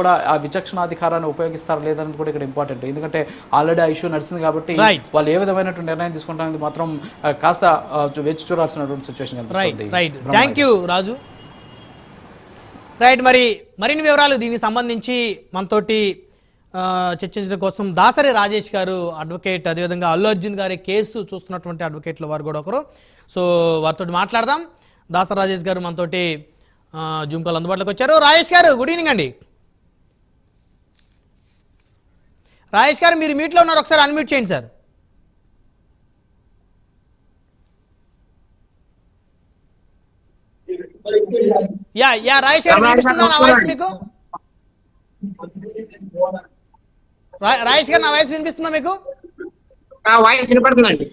కూడా ఆ విచక్షణాధికారాన్ని ఉపయోగిస్తారా లేదన్నది కూడా ఇక్కడ ఇంపార్టెంట్. ఎందుకంటే ఆల్రెడీ ఆ ఇష్యూ నడిచింది కాబట్టి. వాళ్ళు ఏ విధమైనటువంటి నిర్ణయం తీసుకుంటారనేది మాత్రం కాస్త వేచి చూడాల్సినటువంటి సిచ్యువేషన్ కనిపిస్తుంది. Thank you Raju. రైట్ మరి మరిన్ని వివరాలు దీనికి సంబంధించి మనతోటి చర్చించడం కోసం దాసరి రాజేష్ గారు అడ్వకేట్ అదేవిధంగా అల్లు అర్జున్ గారి కేసు చూస్తున్నటువంటి అడ్వకేట్లు వారు కూడా ఒకరు. సో వారితో మాట్లాడదాం. దాసరి రాజేష్ గారు మనతోటి జూమ్ కాల్ అందుబాటులోకి వచ్చారు. రాజేష్ గారు గుడ్ ఈవినింగ్ అండి. రాజేష్ గారు మీరు మీట్లో ఉన్నారు. ఒకసారి అన్మ్యూట్ చేయండి సార్ యా యా రాజేష్ గారు వినిపిస్తుందా నా వాయిస్ మీకు? రాజేష్ గారు నా వాయిస్ వినిపిస్తుందా మీకు? వాయిస్ వినపడుతుందండి.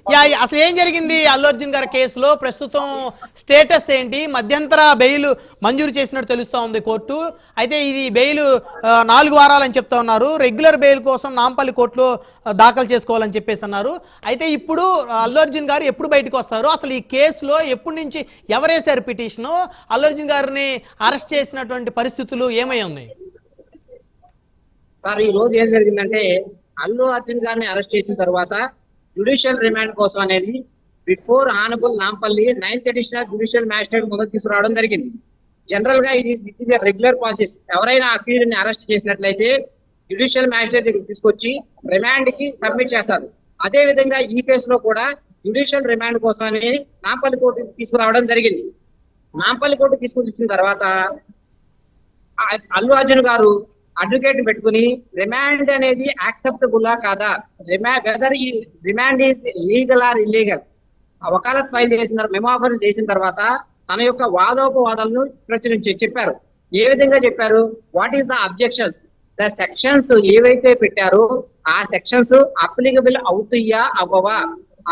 అసలు ఏం జరిగింది? అల్లు అర్జున్ గారి కేసులో ప్రస్తుతం స్టేటస్ ఏంటి? మధ్యంతర బెయిల్ మంజూరు చేసినట్టు తెలుస్తా ఉంది కోర్టు. అయితే ఇది బెయిల్ నాలుగు వారాలని చెప్తా ఉన్నారు. రెగ్యులర్ బెయిల్ కోసం నాంపల్లి కోర్టులో దాఖలు చేసుకోవాలని చెప్పేసి అన్నారు. అయితే ఇప్పుడు అల్లు అర్జున్ గారు ఎప్పుడు బయటకు వస్తారు? అసలు ఈ కేసులో ఎప్పటి నుంచి ఎవరేశారు పిటిషను? అల్లు అర్జున్ గారిని అరెస్ట్ చేసినటువంటి పరిస్థితులు ఏమై ఉన్నాయి? సార్ ఈ రోజు ఏం జరిగిందంటే అల్లు అర్జున్ గారిని అరెస్ట్ చేసిన తర్వాత జ్యుడిషియల్ రిమాండ్ కోసం అనేది before honourable Nampally ninth additional judicial magistrate మొదలు తీసుకురావడం జరిగింది. జనరల్గా ఇది దిస్ ఇస్ రెగ్యులర్ ప్రాసెస్ ఎవరైనా అక్యూజ్ని అరెస్ట్ చేసినట్లయితే జ్యుడిషియల్ మ్యాజిస్ట్రేట్ దగ్గరికి తీసుకొచ్చి రిమాండ్కి సబ్మిట్ చేస్తారు. అదే విధంగా ఈ కేసులో కూడా జ్యుడిషియల్ రిమాండ్ కోసం అనేది నాంపల్లి కోర్టు తీసుకురావడం జరిగింది. నాంపల్లి కోర్టు తీసుకుని వచ్చిన తర్వాత అల్లు అర్జున్ గారు అడ్వకేట్ పెట్టుకుని రిమాండ్ అనేది యాక్సెప్టబులా కాదా? రిమాండ్ వెదర్ ఈ remand is legal or illegal vakalat file చేసిన తర్వాత మెమోఫర్ చేసిన తర్వాత తన యొక్క వాదోపవాదాలను ప్రచురించి చెప్పారు. ఏ విధంగా చెప్పారు? What is the objections the sections ఏవైతే పెట్టారో ఆ సెక్షన్స్ అప్లికబుల్ అవుతాయా అవ్వవా?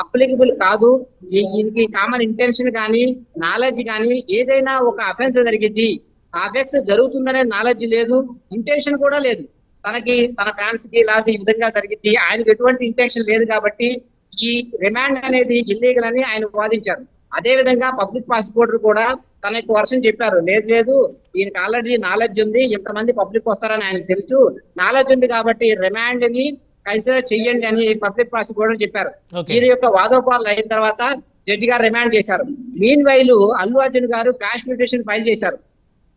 అప్లికబుల్ కాదు. దీనికి కామన్ ఇంటెన్షన్ కానీ నాలెడ్జ్ కానీ ఏదైనా ఒక అఫెన్స్ జరిగింది. అఫెన్స్ జరుగుతుందనే నాలెడ్జ్ లేదు ఇంటెన్షన్ కూడా లేదు. తనకి తన ఫ్యాన్స్కి ఇలాంటి ఈ విధంగా జరిగింది. ఆయనకు ఎటువంటి ఇంటెన్షన్ లేదు కాబట్టి ఈ రిమాండ్ అనేది ఇల్లీగల్ అని ఆయన వాదించారు. అదే విధంగా పబ్లిక్ ప్రాసిక్యూటర్ కూడా తన యొక్క వర్షం చెప్పారు. లేదు లేదు ఈయనకి ఆల్రెడీ నాలెడ్జ్ ఉంది ఇంతమంది పబ్లిక్ వస్తారని ఆయన తెలుసు. నాలెడ్జ్ ఉంది కాబట్టి రిమాండ్ని కన్సిడర్ చెయ్యండి అని పబ్లిక్ ప్రాసిక్యూటర్ చెప్పారు. వీరి యొక్క వాదోపాలు అయిన తర్వాత జడ్జి గారు రిమాండ్ చేశారు. మీన్ వైలు అల్లు అర్జున్ గారు క్యాష్ పిటిషన్ ఫైల్ చేశారు.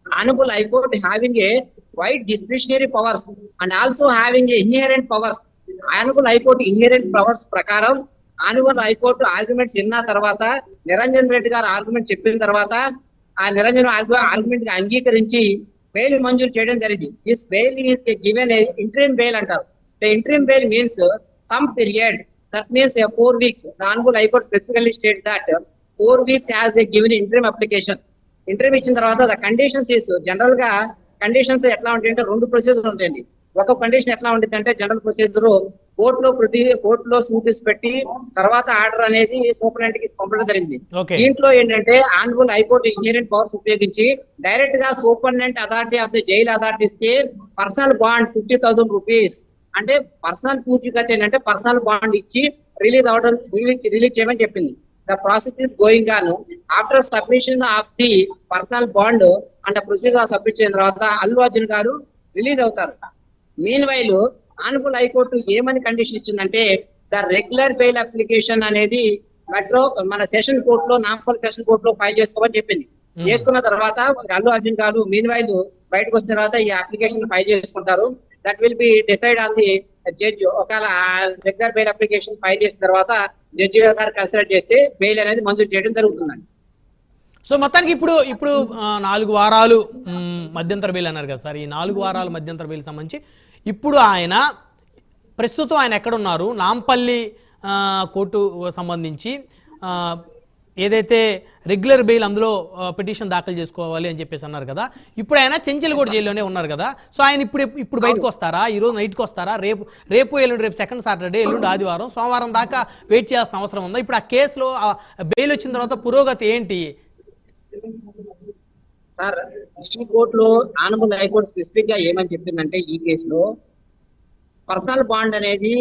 Honourable high court having a wide discretionary powers and also having a inherent powers honourable high court inherent powers ప్రకారం ఆనబుల్ హైకోర్టు ఆర్గ్యుమెంట్స్ విన్న తర్వాత నిరంజన్ రెడ్డి గారు ఆర్గ్యుమెంట్ చెప్పిన తర్వాత ఆ నిరంజన్ ఆర్గ్యుమెంట్ అంగీకరించి బెయిల్ మంజూరు చేయడం జరిగింది. This bail is given interim bail అంటారు. Interim bail means some period that means four weeks honourable high court specifically state that four weeks has a given interim application interview ఇచ్చిన తర్వాత the conditions is జనరల్గా conditions ఎట్లా ఉంటాయంటే రెండు procedure ఉంటాయండి. ఒక condition ఎట్లా ఉంటుంది అంటే జనరల్ ప్రొసీజర్ కోర్టులో ప్రతి కోర్టులో షూటీస్ పెట్టి తర్వాత ఆర్డర్ అనేది సూపరింటెండెంట్కి పంపడం జరిగింది. దీంట్లో ఏంటంటే ఆనరబుల్ హైకోర్టు ఇంజనీరింగ్ పవర్స్ ఉపయోగించి డైరెక్ట్గా superintendent authority of the jail అథారిటీస్కి personal bond fifty thousand rupees అంటే పర్సనల్ పూర్తిగత ఏంటంటే పర్సనల్ బాండ్ ఇచ్చి రిలీజ్ అవడం రిలీజ్ రిలీజ్ చేయమని చెప్పింది. The process is going on after submission of the personal bond and procedure submit చేసిన తర్వాత అల్లు అర్జున్ గారు రిలీజ్ అవుతారు. మీన్ వైల్ ఆనరబుల్ హైకోర్టు ఏమని కండిషన్ ఇచ్చిందంటే ద రెగ్యులర్ బెయిల్ అప్లికేషన్ అనేది మెట్రో మన సెషన్ కోర్ట్లో నాంపల్ సెషన్ కోర్ట్లో ఫైల్ చేసుకోమని చెప్పింది. చేసుకున్న తర్వాత అల్లు అర్జున్ గారు మీన్ వైల్ బయటకు వచ్చిన తర్వాత ఈ అప్లికేషన్ ఫైల్ చేసుకుంటారు. That will be decide on the judge ఒకవేళ రెగ్యులర్ బెయిల్ అప్లికేషన్ ఫైల్ చేసిన తర్వాత జడ్జి గారు కన్సల్ట్ చేస్తే బెయిల్ అనేది మంజూరు చేయడం జరుగుతుందండి. సో మొత్తానికి ఇప్పుడు ఇప్పుడు నాలుగు వారాలు మధ్యంతర బెయిల్ అన్నారు కదా సార్. ఈ నాలుగు వారాలు మధ్యంతర బెయిల్ సంబంధించి ఇప్పుడు ఆయన ప్రస్తుతం ఆయన ఎక్కడున్నారు? నాంపల్లి ఆ, కోర్టు సంబంధించి ఆ, ఏదైతే రెగ్యులర్ బెయిల్ అందులో పిటిషన్ దాఖలు చేసుకోవాలి అని చెప్పేసి అన్నారు కదా ఇప్పుడు ఆయన చెంచల్గూడ జైల్లోనే ఉన్నారు కదా సో ఆయన ఇప్పుడు ఇప్పుడు బయటకు వస్తారా? ఈ రోజు నైట్కి వస్తారా? రేపు రేపు ఎల్లుండి రేపు సెకండ్ సాటర్డే ఎల్లుండి ఆదివారం సోమవారం దాకా వెయిట్ చేయాల్సిన అవసరం ఉందా? ఇప్పుడు ఆ కేసులో బెయిల్ వచ్చిన తర్వాత పురోగతి ఏంటి? సార్ ఈ కోర్టులో ఆనబుల్ హైకోర్టు స్పెసిఫిక్గా ఏమని చెప్పిందంటే ఈ కేసులో పర్సనల్ బాండ్ అనేది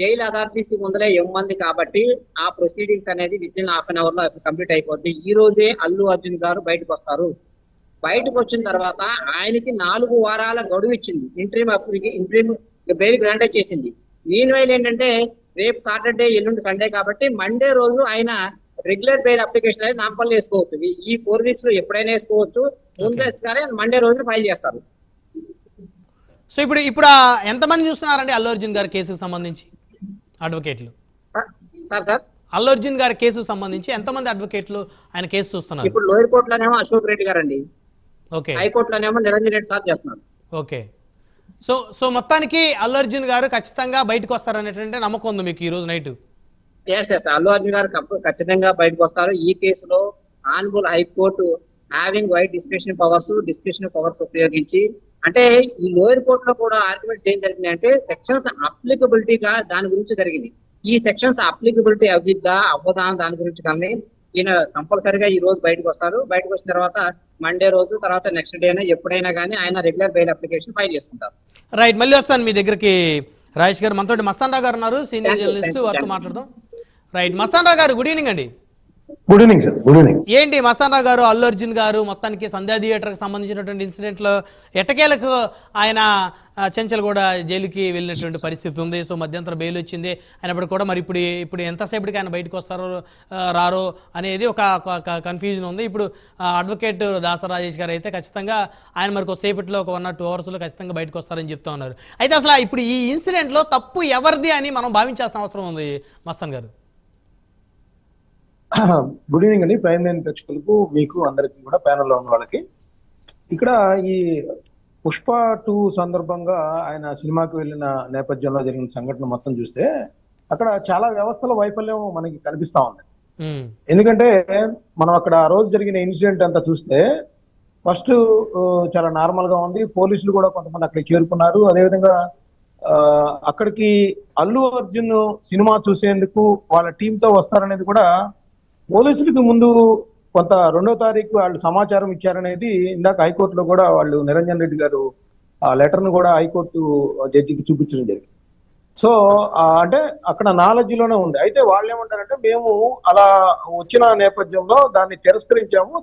జైలు అథారిటీస్ ముందరే ఇవ్వమంది కాబట్టి ఆ ప్రొసీడింగ్స్ అనేది విత్ ఇన్ హాఫ్ అన్ అవర్లో కంప్లీట్ అయిపోద్ది. ఈ రోజే అల్లు అర్జున్ గారు బయటకు వస్తారు. బయటకు వచ్చిన తర్వాత ఆయనకి నాలుగు వారాల గడువు ఇచ్చింది. ఇంట్రీమ్ ఇంట్రీమ్ బెయిల్ గ్రాంటెడ్ చేసింది. మీన్ వైల్ ఏంటంటే రేపు సాటర్డే ఎల్లుండి సండే కాబట్టి మండే రోజు ఆయన రెగ్యులర్ బెయిల్ అప్లికేషన్ అనేది నాంపల్లి వేసుకోవచ్చు. ఈ- ఫోర్ వీక్స్లో ఎప్పుడైనా వేసుకోవచ్చు. ముందే కానీ మండే రోజు ఫైల్ చేస్తారు. సో ఇప్పుడు ఇప్పుడు ఎంతమంది చూస్తున్నారండి అల్లు అర్జున్ గారి కేసుకు సంబంధించి? అడ్వకేట్లు. సార్- సార్ అల్లు అర్జున్ గారి కేసుకు సంబంధించి ఎంతమంది అడ్వకేట్లు ఆయన కేసు చూస్తున్నారు? ఇప్పుడు లోయర్ కోర్టులోనేమో అశోక్ రెడ్డి గారు అండి ఓకే. హైకోర్టులోనేమో నిరంజన్ రెడ్డి సార్ చేస్తున్నారు. ఓకే. సో సో మొత్తానికి అల్లు అర్జున్ గారు ఖచ్చితంగా బయటకు వస్తారనేటువంటి నమ్మకం ఉంది మీకు ఈ రోజు night? Yes yes Allu Arjun గారు ఖచ్చితంగా బయటకు వస్తారు. ఈ కేసులో honourable high court having wide description powers description powers ఉపయోగించి అంటే ఈ లోయర్ కోర్ట్లో కూడా ఆర్గ్యుమెంట్స్ ఏం జరిగినాయి అంటే సెక్షన్స్ అప్లికబిలిటీ గా దాని గురించి జరిగింది. ఈ సెక్షన్స్ అప్లికబిలిటీ అవ్విద్దా? అవ్వదా? అని దాని గురించి కానీ ఈయన కంపల్సరీగా ఈ రోజు బయటకు వస్తారు. బయటకు వచ్చిన తర్వాత మండే రోజు తర్వాత నెక్స్ట్ డే ఎప్పుడైనా కానీ ఆయన రెగ్యులర్ బెయిల్ అప్లికేషన్ ఫైల్ చేసుకుంటారు. రైట్ మళ్ళీ వస్తాను మీ దగ్గరికి. రాజేష్ గారు మనతో మస్తాన్ రావు గారు ఉన్నారు. సీనియర్ జర్నలిస్ట్ వారితో. మాట్లాడదాం. రైట్ మస్తాన్ రావు గారు గుడ్ ఈవినింగ్ అండి. Good evening sir good evening ఏంటి మసానా గారు అల్లు అర్జున్ గారు మొత్తానికి సంధ్యా థియేటర్కి సంబంధించినటువంటి ఇన్సిడెంట్లో ఎటకేలకు ఆయన చెంచల్ కూడా జైలుకి వెళ్ళినటువంటి పరిస్థితి ఉంది. సో మధ్యంతర బెయిల్ వచ్చింది. అయినప్పుడు కూడా మరి ఇప్పుడు ఇప్పుడు ఎంతసేపటికి ఆయన బయటకు వస్తారో రారో అనేది ఒక కన్ఫ్యూజన్ ఉంది. ఇప్పుడు అడ్వకేట్ దాస రాజేష్ గారు అయితే ఖచ్చితంగా ఆయన మరి కొద్దిసేపట్లో ఒక వన్ ఆర్ టూ అవర్స్లో ఖచ్చితంగా బయటకు వస్తారని చెప్తా ఉన్నారు. అయితే అసలు ఇప్పుడు ఈ ఇన్సిడెంట్లో తప్పు ఎవరిది అని మనం భావించాల్సిన అవసరం ఉంది మస్తాన్ గారు? గుడ్ ఈవినింగ్ అండి. ప్రైమ్ లైన్ ప్రేక్షకులకు మీకు అందరికీ కూడా ప్యానెల్లో ఉన్న వాళ్ళకి. ఇక్కడ ఈ పుష్ప టూ సందర్భంగా ఆయన సినిమాకి వెళ్ళిన నేపథ్యంలో జరిగిన సంఘటన మొత్తం చూస్తే అక్కడ చాలా వ్యవస్థల వైఫల్యం మనకి కనిపిస్తా ఉంది. ఎందుకంటే మనం అక్కడ ఆ రోజు జరిగిన ఇన్సిడెంట్ అంతా చూస్తే ఫస్ట్ చాలా నార్మల్గా ఉంది. పోలీసులు కూడా కొంతమంది అక్కడికి చేరుకున్నారు. అదేవిధంగా అక్కడికి అల్లు అర్జున్ సినిమా చూసేందుకు వాళ్ళ టీమ్తో వస్తారనేది కూడా పోలీసులకు ముందు కొంత రెండో తారీఖు వాళ్ళు సమాచారం ఇచ్చారనేది ఇందాక హైకోర్టులో కూడా వాళ్ళు నిరంజన్ రెడ్డి గారు ఆ లెటర్ను కూడా హైకోర్టు జడ్జికి చూపించడం జరిగింది. సో అంటే అక్కడ నాలెడ్జ్లోనే ఉంది. అయితే వాళ్ళు ఏమంటారంటే మేము అలా వచ్చిన నేపథ్యంలో దాన్ని తిరస్కరించాము